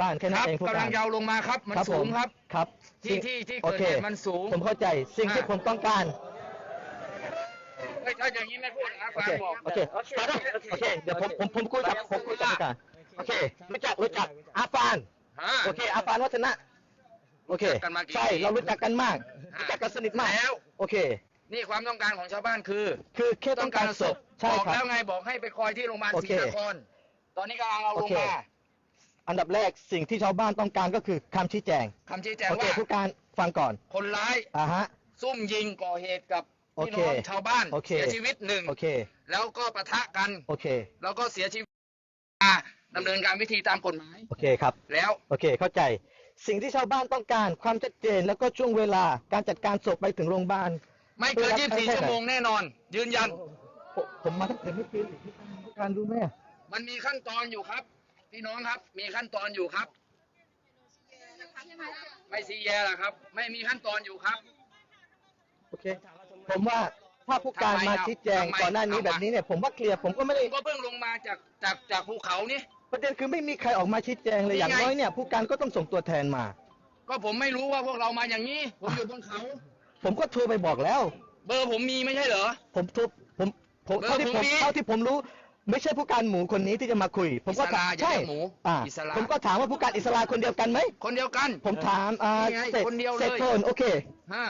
บ้านแค่คนั้นรับเองผู้กำกาลัรงยาวลงมาครับ มันครับสูผงครับครับที่สิ่งที่ที่โอเกิดเคเหตุมันสูงผมเข้าใจสิ่งที่อ่าผมต้องการเฮ้ยถ้าอย่างนี้ไม่พูดนะโอฟังเค บอกโอเคโอเค โอเค เดี๋ยวผมผมผมคุยกับผมคุยกับผู้การโอเค รู้จัก รู้จัก อาฟาน ฮะ โอเค อาฟานวัฒนะ โอเค รู้จักกันมากี่ใช่ ปีเรารู้จักกันมากอ่ารู้จักกันสนิทมาก แล้ว โอเค นี่ความต้องการของชาวบ้านคือ คือแค่ต้องการศพใช่บอกครับแล้วไงบอกให้ไปคอยที่โรงพยาบาลโอศรีเค นครตอนนี้กำลังเอาลงโอเค มา อันดับแรกสิ่งที่ชาวบ้านต้องการก็คือคำชี้แจงคำชี้แจงโอเคว่าผู้การฟังก่อนคนร้ายอ่าฮะ ซุ่มยิงก่อเหตุกับพี่โอน้เคองชาวบ้านโอเค เสียชีวิตหนึ่งโอเค แล้วก็ปะทะกัน โอเค แล้วก็เสียชีวิตอ่าดำเนินการวิธีตามกฎหมาย โอเคครับ แล้วโอเค เข้าใจ สิ่งที่ชาวบ้านต้องการความชัดเจนแล้วก็ช่วงเวลาการจัดการศพไปถึงโรงพยาบาล ไม่เกินไม่รับ24 ชั่วโมงแน่นอน ยืนยัน ผมผมมาตั้งแต่เมื่อคืนผู้การรู้ไหมมันมีขั้นตอนอยู่ครับ พี่น้องครับ มีขั้นตอนอยู่ครับ ไม่ซีแยหรอกครับ ไม่มีขั้นตอนอยู่ครับ โอเค ผมว่าถ้าผู้การทำไมมาครับชี้แจงทำไมก่อนหน้านี้ทำไม แบบนี้เนี่ยผมว่าเคลียร์ผมก็ไม่ผได้มก็เพิ่งลงมาจากจากจากภูเขานี่ ประเด็นคือไม่มีใครออกมาชี้แจงเลยนี่อย่างไง น้อยเนี่ยผู้การก็ต้องส่งตัวแทนมา ก็ผมไม่รู้ว่าพวกเรามาอย่างนี้ ผมอยู่บนเขา ผมก็โทรไปบอกแล้ว เบอร์ผมมีไม่ใช่เหรอ ผมโทรผมผมเออเท่าที่ผมผมมี เท่าที่ผมรู้ ไม่ใช่ผู้การหมูคนนี้ที่จะมาคุย ผมก็อิสระถามอย่าใช่เรียกหมูอ่าอิสระ ผมก็ถามว่าผู้การอิสระคนเดียวกันไหมคนเดียวกัน ผมถามอ่านี่ไงเสร็จคนเดียวเลย เสร็จโทนโอเค ฮะ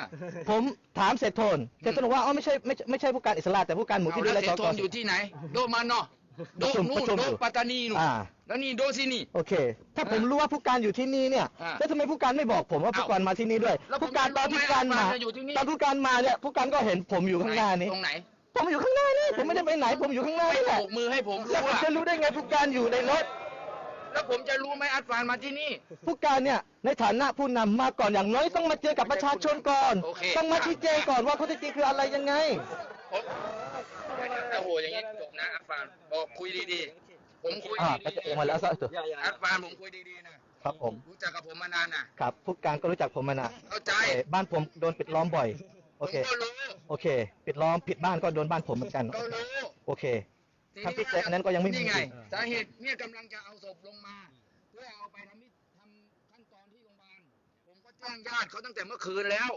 ผมถามเสร็จโทนเสร็จโทนบอกว่าอ๋อไม่ใช่ไม่ใช่ไม่ใช่ผู้การอิสระแต่ผู้การหมูเอาที่ดูแล้วแลเสีสยกโทนอยู่ที่ไหน โดมันเนาะโดประชุมนู่ปนระชุมโดอยู่ปัตตานีนู่นอ่า แล้วนี่โดซินี่ โอเค ถ้าผมรู้ว่าผู้การอยู่ที่นี่เนี่ยอ่าแล้วทำไมผู้การไม่บอกผมว่าเอ้าผู้การมาที่นี่ด้วย แล้วผมผู้การตอนจะรู้ผู้การไหมมาว่าจะอยู่ที่นี่ ตอนผู้การมาเนี่ยผู้การก็เห็นผมอยู่ข้างหน้านี้ ตรงไหน ผมอยู่ข้างหน้านี่ผมไม่ได้ไปไหน ผมอยู่ข้างหน้าไม่นี่แหโบละกมือให้ผมแล้วรู้ผมอะจะรู้ได้ไงผู้การอยู่ในรถ แล้วผมจะรู้ไหมอัดฟานมาที่นี่ ผู้การเนี่ยในฐานะผู้นำมาก่อนอย่างน้อยต้องมาเจอกับประชาชนก่อน โอเค ต้องมาชี้แจงก่อนว่าข้อเท็จจริงคืออะไรยังไง ผมโอ้โหอย่างนี้จบนะอัดฟานบอกคุยดีๆ ผมคุยอ่าดีก็จะเองมาแล้วซะตัวๆอัดฟานผมคุยดีๆนะครับผม รู้จักกับผมมานานน่ะ ครับผู้การก็รู้จักผมมานานเข้าใจ เอ่อบ้านผมโดนปิดล้อมบ่อย ผโอมเค ก็รู้ โอเค ปิดล้อมผิดบ้านก็โดนบ้านผมเหมือนกัน ก็รู้โอเคทำพิเศษอันนั้นก็ยังไม่มีนี่ไงสาเหตุเนี่ยกำลังจะเอาศพลงมา เพื่อเอาไปทำพิทำขั้นตอนที่โรงพยาบาลผมก็แจ้งญาติเขาตั้งแต่เมื่อคืนแล้ว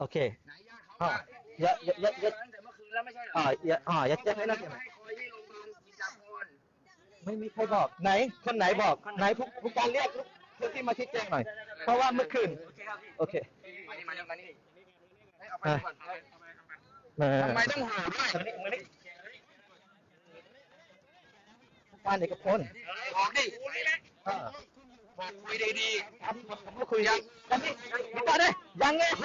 โอเคไหนญาติเขาอ่าอะอย่าอย่าอย่าอย่าตั้งแต่เมื่อคืนแล้วไม่ใช่เหรออ่าอย่าอ่าอย่าแจ้งให้นะเขาให้คอยที่โรงพยาบาลจิตรพรไม่มีใครบอกไหน คนไหนบอกไหนผู้ผู้การเรียกผู้ที่มาชี้แจงหน่อย เพราะว่าเมื่อคืนโอเคมานี่มานี่มานี่ให้เอาไปอะก่อนเอาไปเอ่อ ทำไมต้องห่อด้วยผู้การเอกพลบอกดิอ่าบอกคุยดีครับผมก็คุยยังยังนี่ผู้การเลยยังไงโห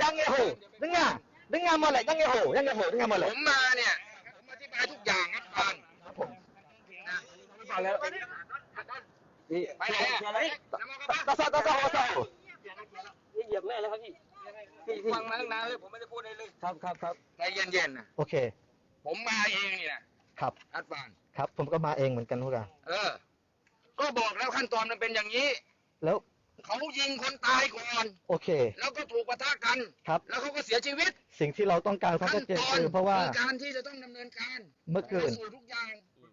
ยังไงโหดึงงาดึงงามาเลยยังไงโหยังไงโหดึงงามาๆเลผยมมาเนี่ย ผมอธิบายทุกอย่างนะท่านครับผมนะมาแล้วนี่ไปไหนอะน้ำมันกระบะตาซาตาซาตาซานี่เหยียบแม่แล้วครับพี่ ฟังมาตั้งนานเลยผมไม่ได้พูดอะไรเลยครับครับครับใจเย็นๆนะโอเค ผมมาเองนี่นะครับอัดฟานครับ ผมก็มาเองเหมือนกันพวกเราเออ ก็บอกแล้วขั้นตอนมันเป็นอย่างนี้ แล้วเขายิงคนตายก่อนโอเค แล้วก็ถูกปะทะกันครับ แล้วเขาก็เสียชีวิต สิ่งที่เราต้องการความขั้ชันดเจนตอนคือเพราะว่าคือการที่จะต้องดำเนินการเมื่อคืนไปสู่ทุกอย่าง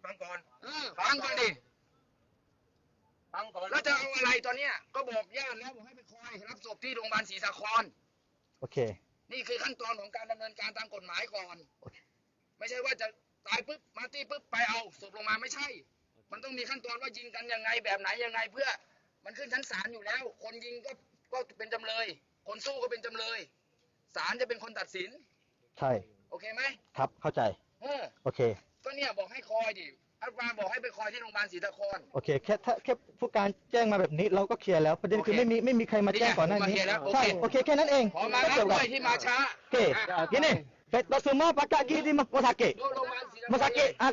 ฟังก่อนเออฟังก่อนดิฟังก่อนแล้วจะเอาอะไรตอนเนี้ยก็บอกญาติแล้วบอกให้ไปคอยรับศพที่โรงพยาบาลศรีสาคร โอเค นี่คือขั้นตอนของการดำเนินการตามกฎหมายก่อน โอเค ไม่ใช่ว่าจะตายปุ๊บมาตีปุ๊บไปเอาศพลงมาไม่ใช่ มันต้องมีขั้นตอนว่ายิงกันยังไงแบบไหนยังไงเพื่อ มันขึ้นชั้นศาลอยู่แล้ว คนยิงก็ก็เป็นจำเลย คนสู้ก็เป็นจำเลยศาลจะเป็นคนตัดสิน ใช่ โอเคไหมครับเข้าใจ เออ โอเค ก็เนี่ยบอกให้คอยดิ อัลฟาบอกให้ไปคอยที่โรงพยาบาลศรีตะคร โอเคแค่ถ้าแค่ผู้การแจ้งมาแบบนี้เราก็เคลียร์แล้วประเด็นคือโอเคไม่มีไม่มีใครมาแจ้งก่อนหน้านี่นี้ไงผมมาเคลียร์แล้วโอเคใช่โอเคแค่นั้นเองขอมาก็รับเกี่ยวด้กับวยที่มาช้าโอเค gini, kita semua pakat gini di rumah sakit. Rumah sakit. Rumah sakit, ah,